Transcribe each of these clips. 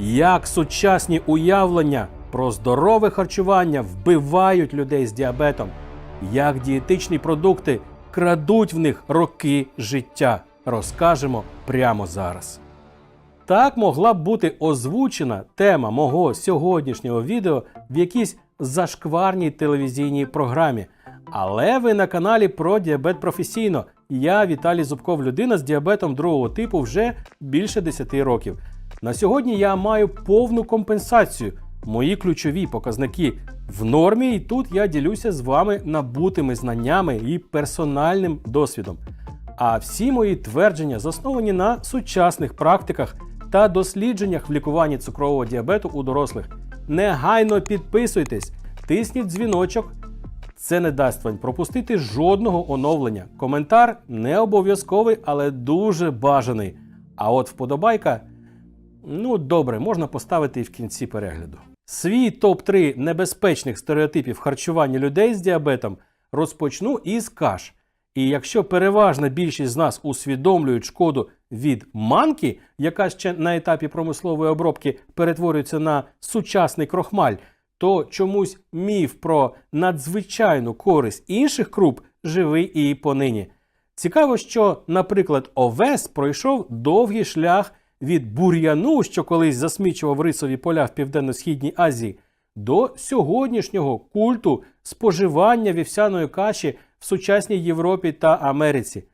як сучасні уявлення про здорове харчування вбивають людей з діабетом, як дієтичні продукти крадуть в них роки життя. Розкажемо прямо зараз. Так могла б бути озвучена тема мого сьогоднішнього відео в якійсь зашкварній телевізійній програмі. Але ви на каналі про діабет професійно. Я Віталій Зубков, людина з діабетом другого типу вже більше 10 років. На сьогодні я маю повну компенсацію. Мої ключові показники в нормі, і тут я ділюся з вами набутими знаннями і персональним досвідом. А всі мої твердження засновані на сучасних практиках та дослідженнях в лікуванні цукрового діабету у дорослих. Негайно підписуйтесь, тисніть дзвіночок. Це не дасть вам пропустити жодного оновлення. Коментар не обов'язковий, але дуже бажаний. А от вподобайка, ну добре, можна поставити і в кінці перегляду. Свій топ-3 небезпечних стереотипів харчування людей з діабетом розпочну із каш. І якщо переважна більшість з нас усвідомлюють шкоду від манки, яка ще на етапі промислової обробки перетворюється на сучасний крохмаль, то чомусь міф про надзвичайну користь інших круп живий і понині. Цікаво, що, наприклад, овес пройшов довгий шлях від бур'яну, що колись засмічував рисові поля в Південно-Східній Азії, до сьогоднішнього культу споживання вівсяної каші в сучасній Європі та Америці.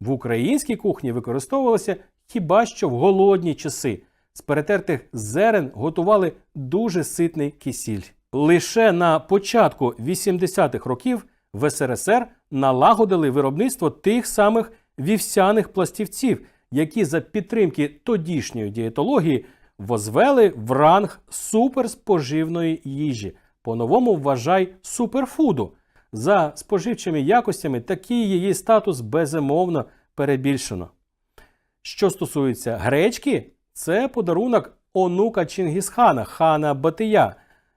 В українській кухні використовувалося хіба що в голодні часи. З перетертих зерен готували дуже ситний кисіль. Лише на початку 80-х років в СРСР налагодили виробництво тих самих вівсяних пластівців, які за підтримки тодішньої дієтології возвели в ранг суперспоживної їжі, по-новому вважай суперфуду. За споживчими якостями такий її статус безумовно перебільшено. Що стосується гречки, це подарунок онука Чингісхана, хана Батия.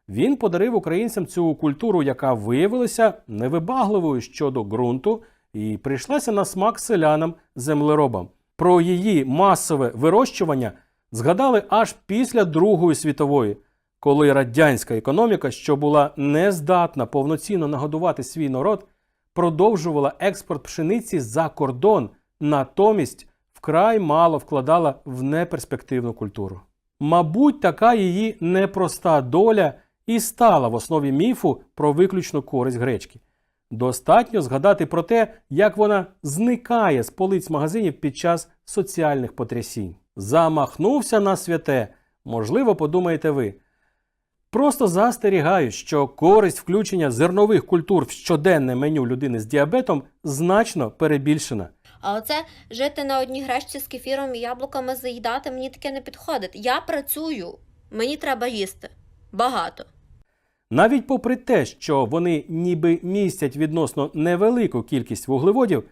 Він подарив українцям цю культуру, яка виявилася невибагливою щодо ґрунту і прийшлася на смак селянам землеробам. Про її масове вирощування згадали аж після Другої світової, коли радянська економіка, що була не здатна повноцінно нагодувати свій народ, продовжувала експорт пшениці за кордон, натомість вкрай мало вкладала в неперспективну культуру. Мабуть, така її непроста доля і стала в основі міфу про виключну користь гречки. Достатньо згадати про те, як вона зникає з полиць магазинів під час соціальних потрясінь. Замахнувся на святе, можливо, подумаєте ви. Просто застерігаю, що користь включення зернових культур в щоденне меню людини з діабетом значно перебільшена. А оце жити на одній гречці з кефіром і яблуками заїдати мені таке не підходить. Я працюю, мені треба їсти. Багато. Навіть попри те, що вони ніби містять відносно невелику кількість вуглеводів,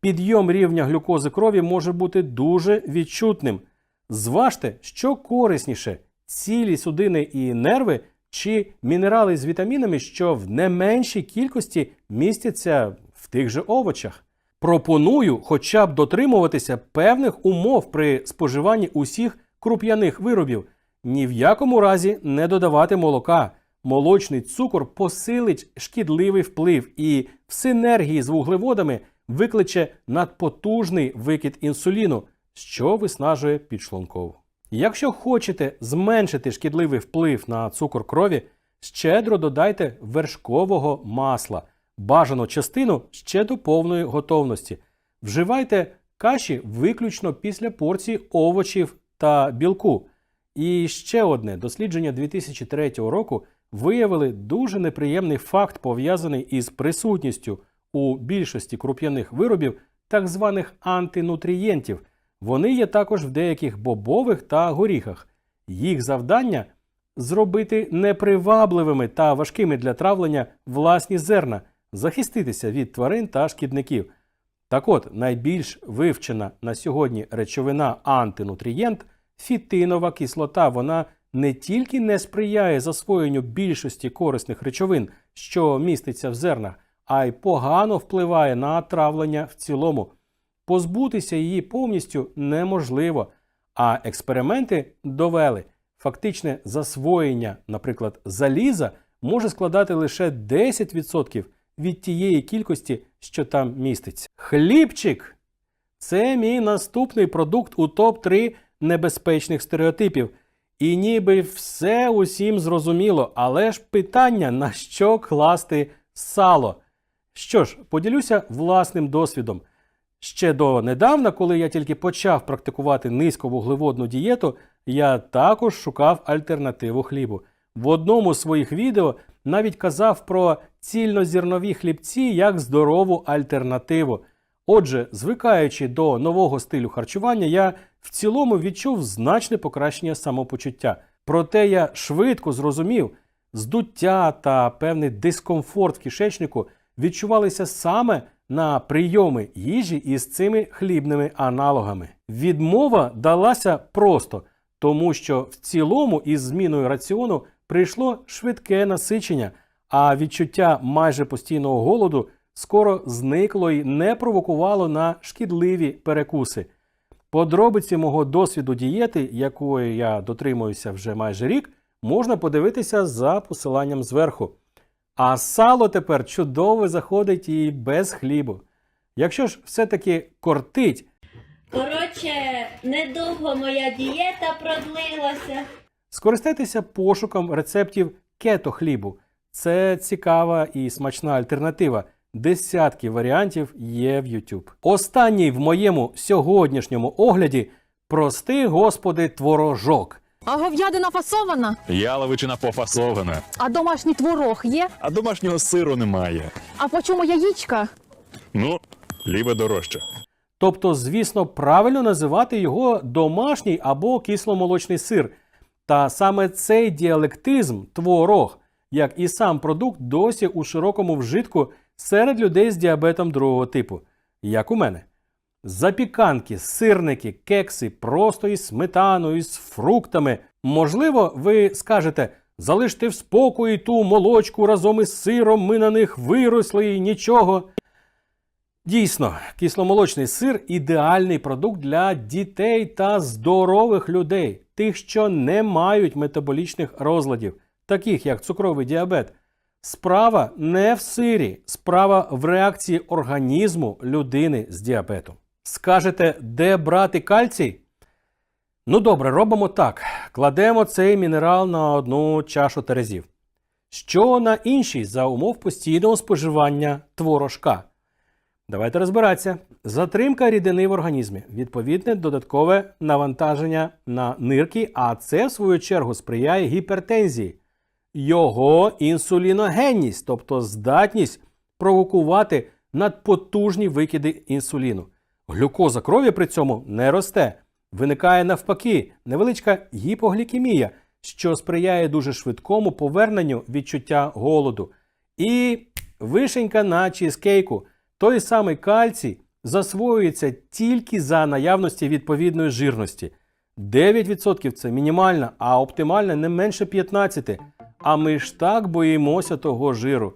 підйом рівня глюкози крові може бути дуже відчутним. Зважте, що корисніше цілі судини і нерви чи мінерали з вітамінами, що в не меншій кількості містяться в тих же овочах. Пропоную хоча б дотримуватися певних умов при споживанні усіх круп'яних виробів, ні в якому разі не додавати молока. Молочний цукор посилить шкідливий вплив і в синергії з вуглеводами викличе надпотужний викид інсуліну, що виснажує підшлункову. Якщо хочете зменшити шкідливий вплив на цукор крові, щедро додайте вершкового масла, бажану частину ще до повної готовності. Вживайте каші виключно після порції овочів та білку. І ще одне дослідження 2003 року виявили дуже неприємний факт, пов'язаний із присутністю у більшості круп'яних виробів так званих антинутрієнтів. Вони є також в деяких бобових та горіхах. Їх завдання зробити непривабливими та важкими для травлення власні зерна, захиститися від тварин та шкідників. Так от, найбільш вивчена на сьогодні речовина антинутрієнт фітинова кислота. Вона не тільки не сприяє засвоєнню більшості корисних речовин, що міститься в зернах, а й погано впливає на травлення в цілому. Позбутися її повністю неможливо, а експерименти довели, фактичне засвоєння, наприклад, заліза може складати лише 10% від тієї кількості, що там міститься. Хлібчик це мій наступний продукт у топ-3 небезпечних стереотипів. І ніби все усім зрозуміло, але ж питання на що класти сало. Що ж, поділюся власним досвідом. Ще до недавна, коли я тільки почав практикувати низьковуглеводну дієту, я також шукав альтернативу хлібу. В одному з своїх відео навіть казав про цільнозірнові хлібці як здорову альтернативу. Отже, звикаючи до нового стилю харчування, я в цілому відчув значне покращення самопочуття. Проте я швидко зрозумів, здуття та певний дискомфорт в кишечнику відчувалися саме на прийоми їжі із цими хлібними аналогами. Відмова далася просто, тому що в цілому із зміною раціону прийшло швидке насичення, а відчуття майже постійного голоду скоро зникло і не провокувало на шкідливі перекуси. Подробиці мого досвіду дієти, якої я дотримуюся вже майже рік, можна подивитися за посиланням зверху. А сало тепер чудово заходить і без хлібу. Якщо ж все-таки кортить, Коротше, недовго моя дієта продлилася. скористайтеся пошуком рецептів кето хлібу. Це цікава і смачна альтернатива. Десятки варіантів є в YouTube. Останній в моєму сьогоднішньому огляді прости, господи, творожок. А говядина фасована, Яловичина пофасована, а домашній творог є. а домашнього сиру немає. А по чому яєчка? Ну, ліве дорожче. Тобто, звісно, правильно називати його домашній або кисломолочний сир. Та саме цей діалектизм творог, як і сам продукт, досі у широкому вжитку серед людей з діабетом другого типу, як у мене. Запіканки, сирники, кекси просто із сметаною, з фруктами. Можливо, ви скажете, залиште в спокої ту молочку разом із сиром, ми на них виросли і нічого. Дійсно, кисломолочний сир ідеальний продукт для дітей та здорових людей, тих, що не мають метаболічних розладів, таких як цукровий діабет. Справа не в сирі, справа в реакції організму людини з діабетом. Скажете, де брати кальцій? Ну добре, робимо так: кладемо цей мінерал на одну чашу терезів. Що на іншій за умов постійного споживання творожка? Давайте розбиратися. Затримка рідини в організмі, відповідне додаткове навантаження на нирки, а це, в свою чергу, сприяє гіпертензії. Його інсуліногенність, тобто здатність провокувати надпотужні викиди інсуліну. Глюкоза крові при цьому не росте. Виникає навпаки невеличка гіпоглікемія, що сприяє дуже швидкому поверненню відчуття голоду. І вишенька на чізкейку. Той самий кальцій засвоюється тільки за наявності відповідної жирності. 9% це мінімальна, а оптимальна не менше 15%. А ми ж так боїмося того жиру.